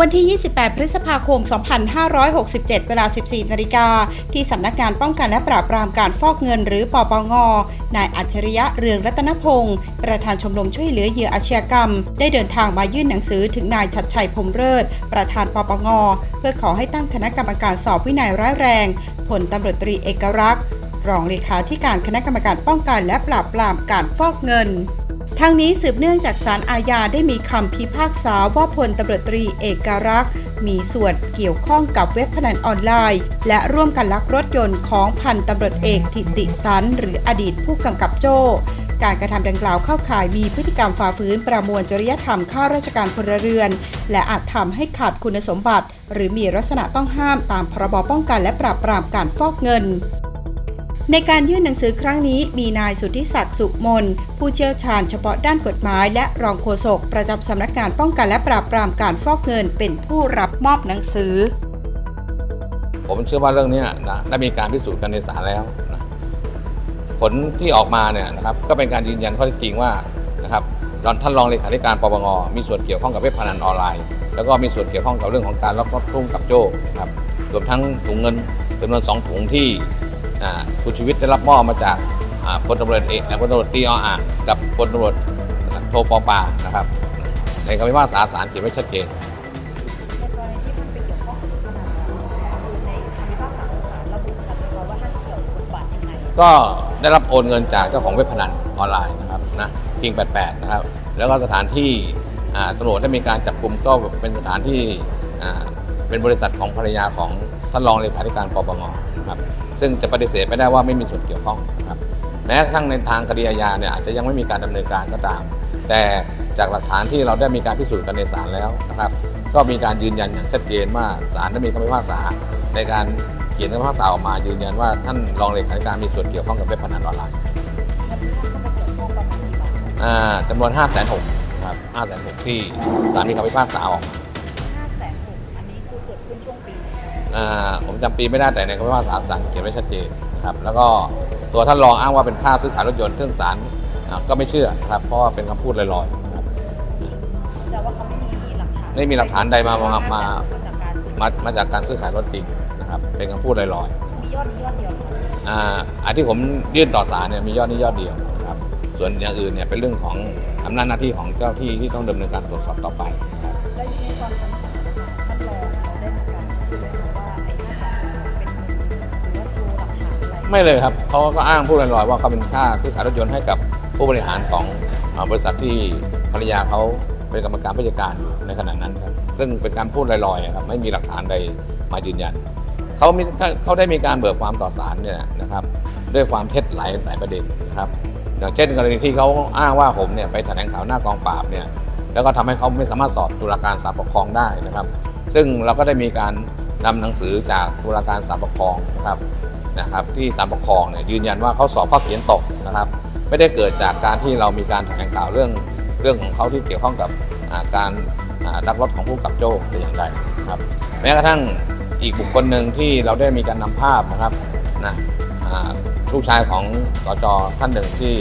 วันที่ 28 พฤษภาคม 2567 เวลา 14 นาฬิกา ที่สำนักงานป้องกันและปราบปรามการฟอกเงินหรือปปง นายอัจฉริยะเรืองรัตนพงศ์ประธานชมรมช่วยเหลือเหยื่ออาชญากรรม ได้เดินทางมายื่นหนังสือถึงนายชัดชัยพรมเลิศประธานปปง เพื่อขอให้ตั้งคณะกรรมการสอบวินัยร้ายแรงผลตำรวจตรีเอกรักษ์รองเลขาธิการคณะกรรมการป้องกันและปราบปรามการฟอกเงิน ทางนี้สืบเนื่องจากสารอาญาได้มีคำพิพากษาว่าพลตำรวจตรีเอกรักษ์มีส่วนเกี่ยวข้องกับเว็บพนันออนไลน์ และร่วมกันลักรถยนต์ของพันตำรวจเอกทิติสัน หรืออดีตผู้กำกับโจ้ การกระทำดังกล่าวเข้าข่ายมีพฤติกรรมฝ่าฝืนประมวลจริยธรรมข้าราชการพลเรือน และอาจทำให้ขาดคุณสมบัติ หรือมีลักษณะต้องห้ามตามพรบป้องกันและปราบปรามการฟอกเงิน ในการยื่นหนังสือครั้งนี้มีนายสุทธิศักดิ์สุมน ผู้เชี่ยวชาญเฉพาะด้านกฎหมาย และรองโฆษกประจำสำนักงานป้องกันและปราบปรามการฟอกเงินเป็นผู้รับมอบหนังสือ ผมเชื่อว่าเรื่องนี้นะได้มีการพิสูจน์กันในศาลแล้วนะผลที่ออกมาเนี่ยนะครับก็เป็นการยืนยันข้อเท็จจริงว่านะครับรองท่านรองเลขาธิการปปงมีส่วนเกี่ยวข้องกับเว็บพนันออนไลน์ แล้วก็มีส่วนเกี่ยวข้องกับเรื่องของการล็อกรถทุ่งกับโจ้ครับรวมทั้งถุงเงินจำนวนสองถุงที่ คุณชีวิตได้รับมอบมาจากอ่าพลตำรวจเอกและพลตำรวจตรีออ่างกับพลตำรวจโทปอปานะครับ ในคำพิพากษาศาลเขียนไว้ชัดเจนในกรณีที่มันไปเกี่ยวข้องกับพนันคือในคำพิพากษาของศาลระบุชัดเลยว่าท่านเกี่ยวกับบทบาทยังไงก็ได้รับโอนเงินจากเจ้าของเว็บพนันออนไลน์นะครับนะคิง88 นะครับ แล้วก็สถานที่อ่าตำรวจได้มีการจับกลุ่มก็เป็นสถานที่อ่าเป็นบริษัทของภรรยาของ ท่านรองเลขาธิการปปงครับซึ่งจะปฏิเสธไม่ได้ว่าไม่มีส่วนเกี่ยวข้องครับแม้กระทั่งในทางคดีอาญาเนี่ยอาจจะยังไม่มีการดำเนินการก็ตาม แต่จากหลักฐานที่เราได้มีการพิสูจน์กันในศาลแล้วนะครับก็มีการยืนยันอย่างชัดเจนว่าศาลได้มีคำพิพากษาในการเขียนคำพิพากษาออกมายืนยันว่าท่านรองเลขาธิการมีส่วนเกี่ยวข้องกับเว็บพนันออนไลน์วันนี้ท่านก็ไปเกี่ยวข้องประมาณกี่บาทอ่าจำนวน5 6 0 0 0ครับ5 6 0 0 0ที่ศาลมีคำพิพากษาออกมาแสนหกอันนี้คือเกิดขึ้นช่วงปีไหน อ่า ผมจำปีไม่ได้แต่ในคำพิพากษาศาลเขียนไว้ชัดเจนนะครับแล้วก็ตัวท่านรองอ้างว่าเป็นค่าซื้อขายรถยนต์ซึ่งศาลอ่าก็ไม่เชื่อนะครับเพราะว่าเป็นคำพูดลอยๆนะครับแต่ว่าเขาไม่มีหลักฐานไม่มีหลักฐานใดมามามามาจากการซื้อมามาจากการซื้อขายรถจริงนะครับเป็นคำพูดลอยๆมียอดนี้ยอดเดียวเหรออ่าอันที่ผมยื่นต่อศาลเนี่ยมียอดนี้ยอดเดียวนะครับส่วนอย่างอื่นเนี่ยเป็นเรื่องของอำนาจหน้าที่ของเจ้าที่ที่ต้องดำเนินการตรวจสอบต่อไปนะครับแล้วในตอนชั้นศาลนะคะท่าน ไม่เลยครับเขาก็อ้างพูดลอยๆว่าเขาเป็นค่าซื้อขายรถยนต์ให้กับผู้บริหารของอบริษัทที่ภรรยาเขาเป็นกรรมการผู้จัดการอยู่ในขณะนั้นครับซึ่งเป็นการพูดลอยๆครับไม่มีหลักฐานใดมายืนยันเขามีเขาได้มีการเบิกความต่อศาลเนี่ยนะครับ ด้วยความเท็จหลายหลายประเด็นนะครับอย่างเช่น กรณีที่เขาอ้างว่าผมเนี่ยไปแถลงข่าวหน้ากองปราบเนี่ยแล้วก็ทำให้เขาไม่สามารถสอบตุลาการศาลปกครองได้นะครับ ซึ่งเราก็ได้มีการนำหนังสือจากตุลาการศาลปกครองนะครับ นะครับที่ศาลปกครองเนี่ยยืนยันว่าเขาสอบข้อเขียนตกนะครับ ไม่ได้เกิดจากการที่เรามีการแถลงข่าวเรื่องเรื่องของเขาที่เกี่ยวข้องกับาการอ่าดักรถของผู้กับโจ้แต่อย่างใดครับแม้กระทั่งอีกบุคคลหนึ่งที่เราได้มีการนำภาพนะครับนะลูกชายของสจท่านหนึ่งที่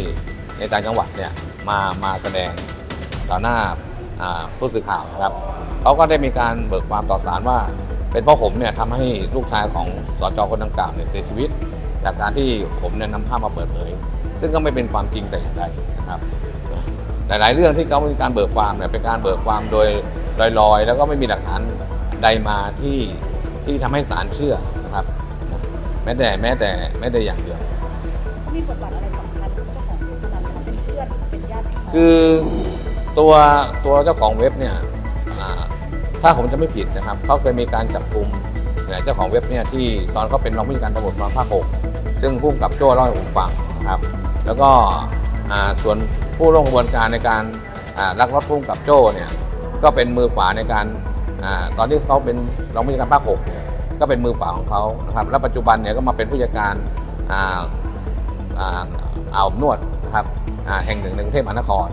ในต่างจังหวัดเนี่ยมามาแสดงต่อหน้าผู้สื่อข่าวนะครับเขาก็ได้มีการเบิกความต่อศาลว่า เป็นเพราะผมเนี่ยทำให้ลูกชายของสจคนดังกล่าวเนี่ยเสียชีวิต จากการที่ผมเนี่ยนำภาพมาเปิดเผย ซึ่งก็ไม่เป็นความจริงแต่อย่างใดนะครับหลาย ๆ เรื่องที่เขามีการเบิกความเนี่ยเป็นการเบิกความโดยลอยๆ แล้วก็ไม่มีหลักฐานใดมาที่ที่ทำให้ศาลเชื่อนะครับแม้แต่แม้แต่แม้แต่อย่างเดียวเขามีบทบาทอะไรสำคัญกับเจ้าของเว็บพนันเขาเป็นเพื่อนเป็นญาติพี่น้องคือตัวตัวเจ้าของเว็บเนี่ยอ่า ถ้าผมจะไม่ผิดนะครับเขาเคยมีการจับกลุ่มเจ้าของเว็บเนี่ยที่ตอนเขาเป็นรองผู้จัดการตำรวจมาภาคหกซึ่งพุ่มกับโจ้เล่าให้ผมฟังนะครับแล้วก็ส่วนผู้ร่วมกระบวนการในการลักลอบพุ่มกับโจ้เนี่ยก็เป็นมือขวาในการอตอนที่เขาเป็นรองผู้จัดการภาคหกเนี่ยก็เป็นมือขวาของเขานะครับและปัจจุบันเนี่ยก็มาเป็นผู้จัดการอ่าบนวดนะครับแห่งหนึ่งในกรุงเทพมหานคร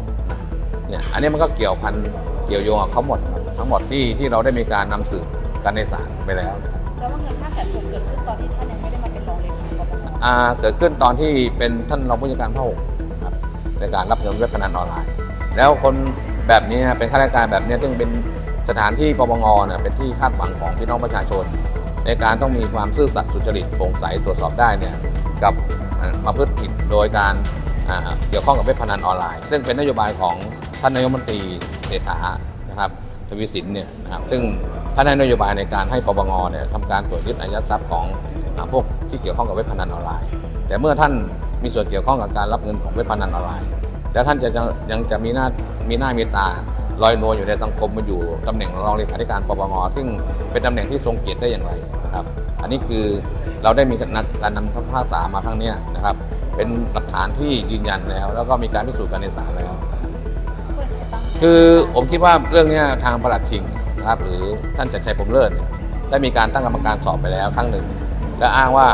เนี่ยอันนี้มันก็เกี่ยวพันเกี่ยวโยงกับเขาหมด ทั้งหมดที่ที่เราได้มีการนำสืบกันในศาลไปแล้วแสดคะว่าเงิน5แสนหกเกิดขึ้นตอนที่ท่านยังไม่ได้มาเป็นรองเลขาปปงอ่าเกิดขึ้นตอนที่เป็นท่านรองผู้จัดการภาคหกครับในการรับเงินเว็บพนันออนไลน์ แล้วคนแบบนี้เป็นข้าราชการแบบนี้ซึ่งเป็นสถานที่ปปงเนี่ยเป็นที่คาดหวังของพี่น้องประชาชน ในการต้องมีความซื่อสัตย์สุจริตโปร่งใสตรวจสอบได้เนี่ยกับมาพฤติผิดโดยการอ่าเกี่ยวข้องกับเว็บพนันออนไลน์ ซึ่งเป็นนโยบายของท่านนายกรัฐมนตรีเศรษฐานะครับ ทวีสินเนี่ยนะครับซึ่งท่านได้นโยบายในการให้ปปงเนี่ยทำการตรวจยึดอายัดทรัพย์ของพวกที่เกี่ยวข้องกับเว็บพนันออนไลน์ แต่เมื่อท่านมีส่วนเกี่ยวข้องกับการรับเงินของเว็บพนันออนไลน์ แล้วท่านจะยังจะมีหน้ามีหน้ามีตาลอยนวลอยู่ในสังคมมาอยู่ตำแหน่งรองเลขาธิการปปงซึ่งเป็นตำแหน่งที่ทรงเกียรติได้อย่างไรนะครับ อันนี้คือเราได้มีการนำคำพิพากษามาครั้งนี้นะครับ เป็นหลักฐานที่ยืนยันแล้ว แล้วก็มีการพิสูจน์กันในศาลแล้ว คือผมคิดว่าเรื่องนี้ทางประหลัดชิงนะครับหรือท่านจัดชัยผมเลิศได้มีการตั้งกรรมการสอบไปแล้วครั้งหนึ่ง และอ้างว่า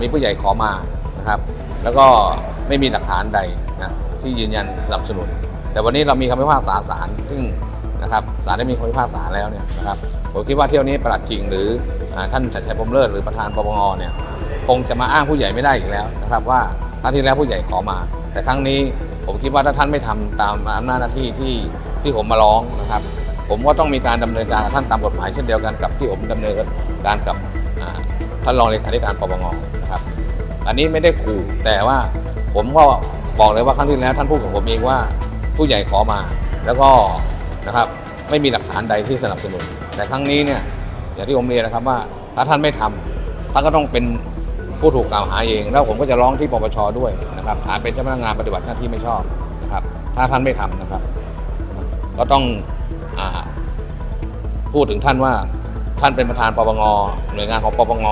มีผู้ใหญ่ขอมานะครับ แล้วก็ไม่มีหลักฐานใดนะที่ยืนยันสนับสนุน แต่วันนี้เรามีคำพิพากษาศาลซึ่งนะครับศาลได้มีคำพิพากษาแล้วเนี่ยนะครับผมคิดว่าเที่ยวนี้ประหลัดชิง หรืออท่านจัดชัยผมเลิศหรือประธานปปงเนี่ยคงจะมาอ้างผู้ใหญ่ไม่ได้อีกแล้วนะครับ ว่าครั้งที่แล้วผู้ใหญ่ขอมา แต่ครั้งนี้ ผมคิดว่าถ้าท่านไม่ทำตามอำนาจหน้าที่ที่ที่ผมมาร้องนะครับ ผมก็ต้องมีการดำเนินการกับท่านตามกฎหมายเช่นเดียวกันกับที่ผมดำเนินการกับท่านรองเลขาธิการปปงนะครับ อันนี้ไม่ได้ขู่แต่ว่าผมก็บอกเลยว่าครั้งที่แล้วท่านพูดกับผมเองว่าผู้ใหญ่ขอมา แล้วก็นะครับไม่มีหลักฐานใดที่สนับสนุน แต่ครั้งนี้เนี่ยอย่างที่ผมเรียนนะครับว่าถ้าท่านไม่ทำท่านก็ต้องเป็น ผู้ถูกกล่าวหาเอง แล้วผมก็จะร้องที่ปปชด้วยนะครับฐานเป็นเจ้าพนักงานปฏิบัติหน้าที่ไม่ชอบนะครับ ถ้าท่านไม่ทำนะครับ ก็ต้องอพูดถึงท่านว่าท่านเป็นประธานปปงหน่วยงานของปปง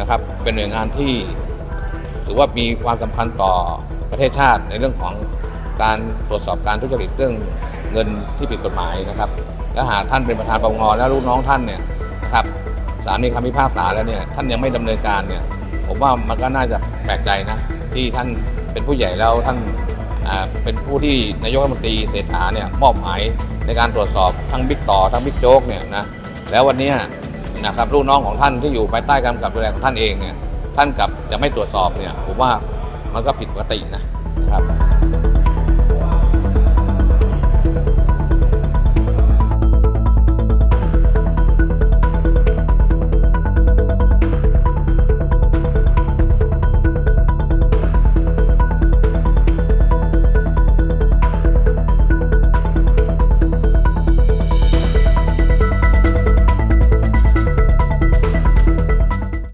นะครับ เป็นหน่วยงานที่ถือว่ามีความสำคัญต่อประเทศชาติในเรื่องของการตรวจสอบการทุจริตเรื่องเงินที่ผิดกฎหมายนะครับ และหากท่านเป็นประธานปปงแล้วลูกน้องท่านเนี่ยนะครับศาลมีคำพิพากษาแล้วเนี่ยท่านยังไม่ดำเนินการเนี่ย ผมว่ามันก็น่าจะแปลกใจนะ ที่ท่านเป็นผู้ใหญ่แล้วท่านเป็นผู้ที่นายกรัฐมนตรีเศรษฐาเนี่ยมอบหมายในการตรวจสอบทั้งบิ๊กต่อทั้งบิ๊กโจ๊กเนี่ยนะแล้ววันนี้นะครับลูกน้องของท่านที่อยู่ภายใต้การกำกับดูแลของท่านเองเนี่ยท่านกลับจะไม่ตรวจสอบเนี่ยผมว่ามันก็ผิดปกตินะครับ